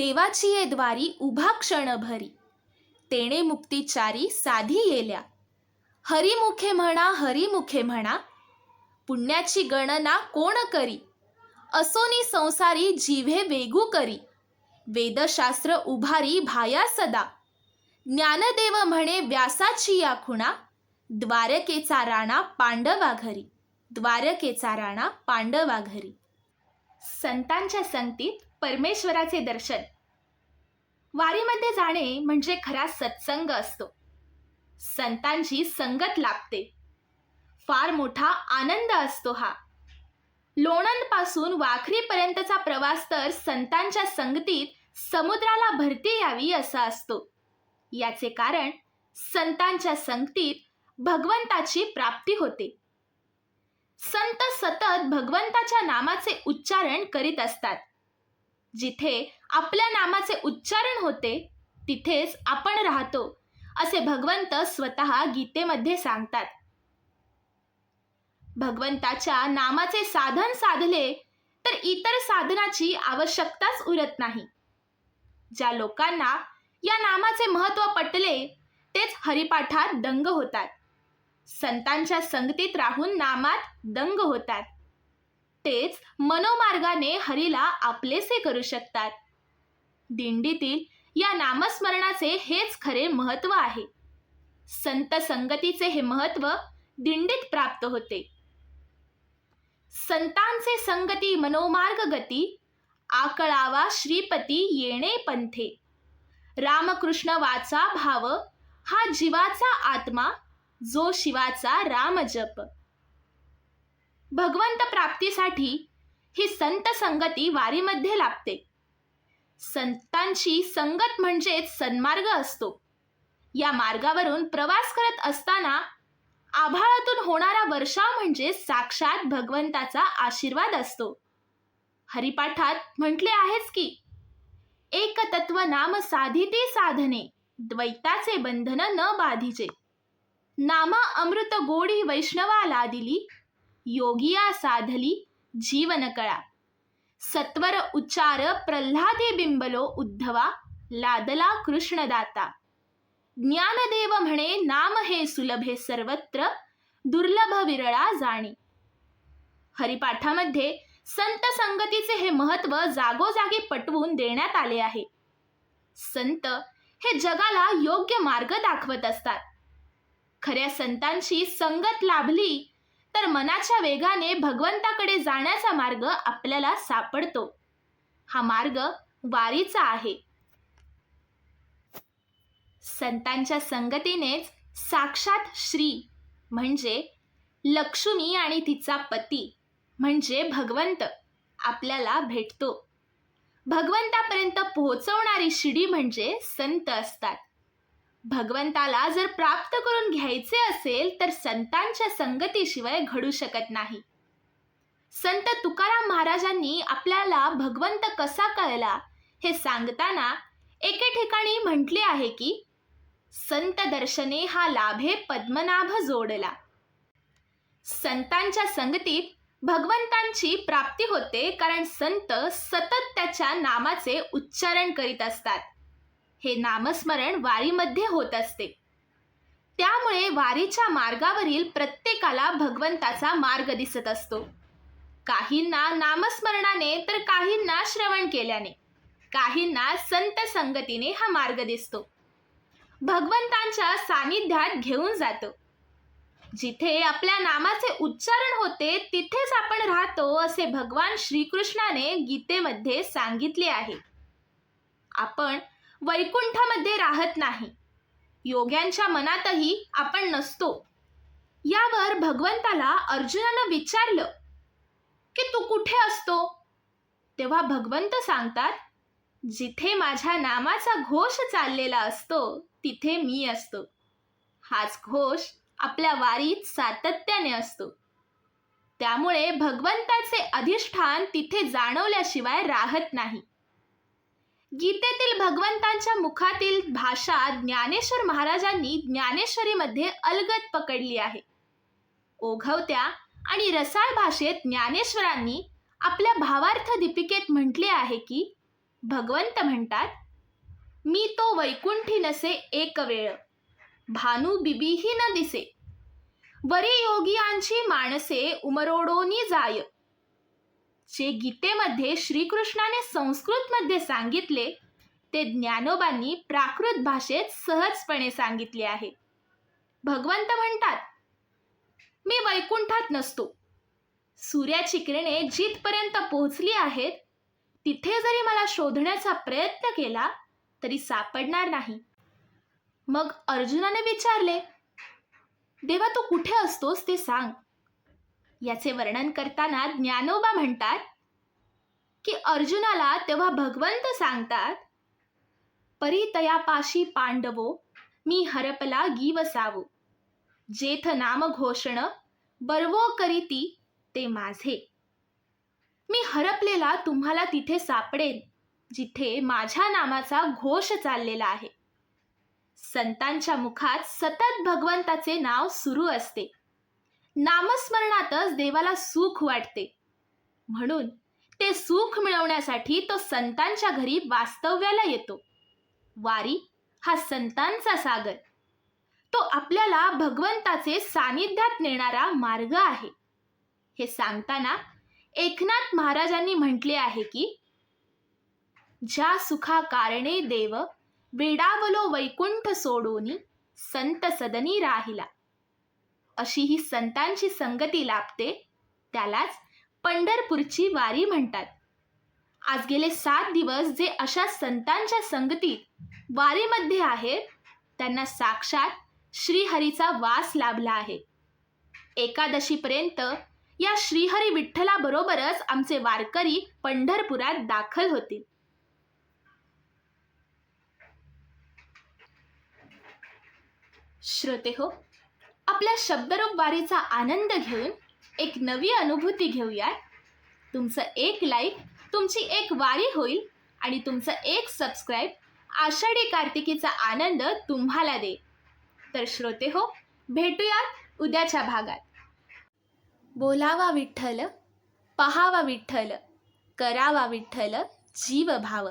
देवाची ये द्वारी उभा क्षण भरी तेणे मुक्तीचारी साधी येल्या. हरिमुखे म्हणा हरिमुखे म्हणा पुण्याची गणना कोण करी? असोनी संसारी जीवे वेगू करी. वेदशास्त्र उभारी भाया सदा. ज्ञानदेव म्हणे व्यासाची या खुणा द्वारकेचा राणा पांडवा घरी. द्वारकेचा राणा पांडवा घरी. संतांच्या संगतीत परमेश्वराचे दर्शन. वारीमध्ये जाणे म्हणजे खरा सत्संग असतो. संतांची संगत लाभते. फार मोठा आनंद असतो हा. लोणंदपासून वाखरीपर्यंतचा प्रवास तर संतांच्या संगतीत समुद्राला भरती यावी असा असतो. याचे कारण संतांच्या संगतीत भगवंताची प्राप्ती होते. संत सतत भगवंताच्या नामाचे उच्चारण करीत असतात. जिथे आपल्या नामाचे उच्चारण होते तिथेच आपण राहतो असे भगवंत स्वतः गीतेमध्ये सांगतात. भगवंताच्या नामाचे साधन साधले तर इतर साधनाची आवश्यकताच उरत नाही. ज्या लोकांना या नामाचे महत्त्व पटले तेच हरिपाठात दंग होतात. संतांच्या संगतीत राहून नामात दंग होतात. तेच मनोमार्गाने हरीला आपलेसे करू शकतात. दिंडीतील या नामस्मरणाचे हेच खरे महत्त्व आहे. संत संगतीचे हे महत्त्व दिंडीत प्राप्त होते. संतांचे संगती मनोमार्ग गती आकळावा श्रीपती येणे पंथे. रामकृष्ण वाचा भाव हा जीवाचा आत्मा जो शिवाचा राम जप. भगवंत प्राप्तीसाठी ही संत संगती वारीमध्ये लाभते. संतांची संगत म्हणजेच सन्मार्ग असतो. या मार्गावरून प्रवास करत असताना आभाळातून होणारा वर्षाव म्हणजे साक्षात भगवंताचा आशीर्वाद असतो. हरिपाठात म्हटले आहेच की एक तत्व नाम साधिती साधने द्वैताचे बंधन न बाधिजे. नामा अमृत गोडी वैष्णवाला दिली योगिया साधली जीवन कळा. सत्वर उच्चार प्रल्हादे बिंबलो उद्धवा लादला कृष्णदाता. ज्ञानदेव म्हणे नाम हे सुलभे सर्वत्र दुर्लभ विरळा जाणी. हरिपाठामध्ये संत संगतीचे हे महत्त्व जागोजागी पटवून देण्यात आले आहे. संत हे जगाला योग्य मार्ग दाखवत असतात. खऱ्या संतांशी संगत लाभली तर मनाच्या वेगाने भगवंताकडे जाण्याचा मार्ग आपल्याला सापडतो. हा मार्ग वारीचा आहे. संतांच्या संगतीनेच साक्षात श्री म्हणजे लक्ष्मी आणि तिचा पती म्हणजे भगवंत आपल्याला भेटतो. भगवंतापर्यंत पोहोचवणारी शिडी म्हणजे संत असतात. भगवंताला जर प्राप्त करून घ्यायचे असेल तर संतांच्या संगतीशिवाय घडू शकत नाही. संत तुकाराम महाराजांनी आपल्याला भगवंत कसा कळला हे सांगताना एके ठिकाणी म्हटले आहे की संत दर्शने हा लाभे पद्मनाभ जोडला. संतांच्या संगतीत भगवंतांची प्राप्ती होते कारण संत सतत त्याच्या नामाचे उच्चारण करीत असतात. हे नामस्मरण वारीमध्ये होत असते. त्यामुळे वारीच्या मार्गावरील प्रत्येकाला भगवंताचा मार्ग दिसत असतो. काहींना नामस्मरणाने तर काहींना श्रवण केल्याने. काहींना संत संगतीने हा मार्ग दिसतो. भगवंतांच्या सानिध्यात घेऊन जातो. जिथे आपल्या नामाचे उच्चारण होते तिथेच आपण राहतो असे भगवान श्रीकृष्णाने गीतेमध्ये सांगितले आहे. आपण वैकुंठामध्ये राहत नाही. योग्यांच्या मनातही आपण नसतो. यावर भगवंताला अर्जुनानं विचारलं की तू कुठे असतो? तेव्हा भगवंत सांगतात जिथे माझ्या नामाचा घोष चाललेला असतो तिथे मी असतो. हाच घोष आपल्या वारीत सातत्याने असतो. त्यामुळे भगवंताचे अधिष्ठान तिथे जाणवल्याशिवाय राहत नाही. गीतेतील भगवंतांच्या मुखातील भाषा ज्ञानेश्वर महाराजांनी ज्ञानेश्वरीमध्ये अलगद पकडली आहे. ओघवत्या आणि रसाळ भाषेत ज्ञानेश्वरांनी आपल्या भावार्थ दीपिकेत म्हटले आहे की भगवंत म्हणतात मी तो वैकुंठी नसे एक वेळ भानू बिबीही न दिसे. वरी योगियांची माणसे उमरोडोनी जाय. जे गीतेमध्ये श्रीकृष्णाने संस्कृतमध्ये सांगितले ते ज्ञानोबांनी प्राकृत भाषेत सहजपणे सांगितले आहे. भगवंत म्हणतात मी वैकुंठात नसतो. सूर्याची किरणे जिथपर्यंत पोहोचली आहेत तिथे जरी मला शोधण्याचा प्रयत्न केला तरी सापडणार नाही. मग अर्जुनाने विचारले देवा तू कुठे असतोस ते सांग. याचे वर्णन करताना ज्ञानोबा म्हणतात की अर्जुनाला तेव्हा भगवंत सांगतात परितयापाशी पांडवो मी हरपला गीवसावो जेथ नाम घोषण बर्वो करीती ते माझे. मी हरपलेला तुम्हाला तिथे सापडेल जिथे माझ्या नामाचा घोष चाललेला आहे. संतांच्या मुखात सतत भगवंताचे नाव सुरू असते. नामस्मरणातच देवाला सुख वाटते. म्हणून ते सुख मिळवण्यासाठी तो संतांच्या घरी वास्तव्याला येतो. वारी हा संतांचा सागर. तो आपल्याला भगवंताचे सानिध्यात नेणारा मार्ग आहे. हे सांगताना एकनाथ महाराजांनी म्हटले आहे की ज्या सुखा कारणे देव वेडावलो वैकुंठ सोडोनी संत सदनी राहिला. अशी ही संतांची संगती लाभते त्यालाच पंढरपूरची वारी म्हणतात. आज गेले सात दिवस जे अशा संतांच्या संगतीत वारीमध्ये आहेत त्यांना साक्षात श्रीहरीचा वास लाभला आहे. एकादशीपर्यंत या श्रीहरी विठ्ठलाबरोबरच आमचे वारकरी पंढरपुरात दाखल होतील. श्रोते हो आपल्या शब्दरूप वारीचा आनंद घेऊन एक नवी अनुभूती घेऊया तुमचं एक लाईक तुमची एक वारी होईल आणि तुमचं एक सबस्क्राईब आषाढी कार्तिकीचा आनंद तुम्हाला दे तर श्रोते हो भेटूयात उद्याच्या भागात. बोलावा विठ्ठल पहावा विठ्ठल करावा विठ्ठल जीव भाव